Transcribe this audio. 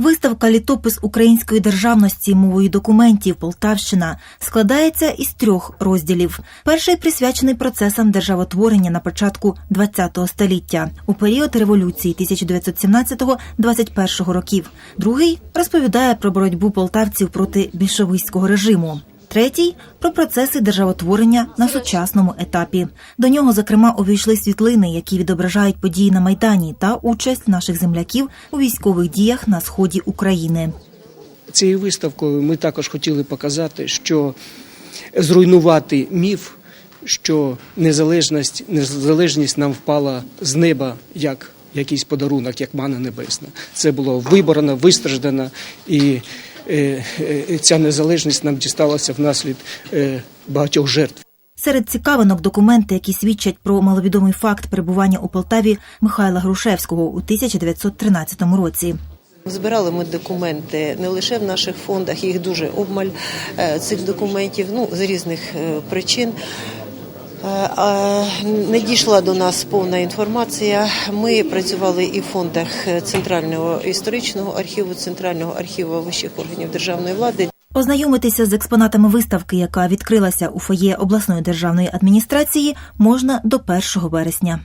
Виставка Літопис української державності мовою документів Полтавщина складається із трьох розділів. Перший присвячений процесам державотворення на початку ХХ століття у період революції 1917-21 років. Другий розповідає про боротьбу полтавців проти більшовицького режиму. Третій про процеси державотворення на сучасному етапі. До нього, зокрема, увійшли світлини, які відображають події на майдані та участь наших земляків у військових діях на сході України. Цією виставкою ми також хотіли показати, що зруйнувати міф, що незалежність, незалежність нам впала з неба як якийсь подарунок, як мана небесна. Це було виборено, вистраждано, і ця незалежність нам дісталася внаслід е, багатьох жертв. Серед цікавинок документи, які свідчать про маловідомий факт перебування у Полтаві Михайла Грушевського у 1913 році. Збирали ми документи не лише в наших фондах, їх дуже обмаль е, цих документів, ну з різних е, причин. Е, а Не дійшла до нас повна інформація. Ми працювали і в фондах Центрального історичного архіву, Центрального архіву вищих органів державної влади. Ознайомитися з експонатами виставки, яка відкрилася у фоє обласної державної адміністрації, можна до 1 вересня.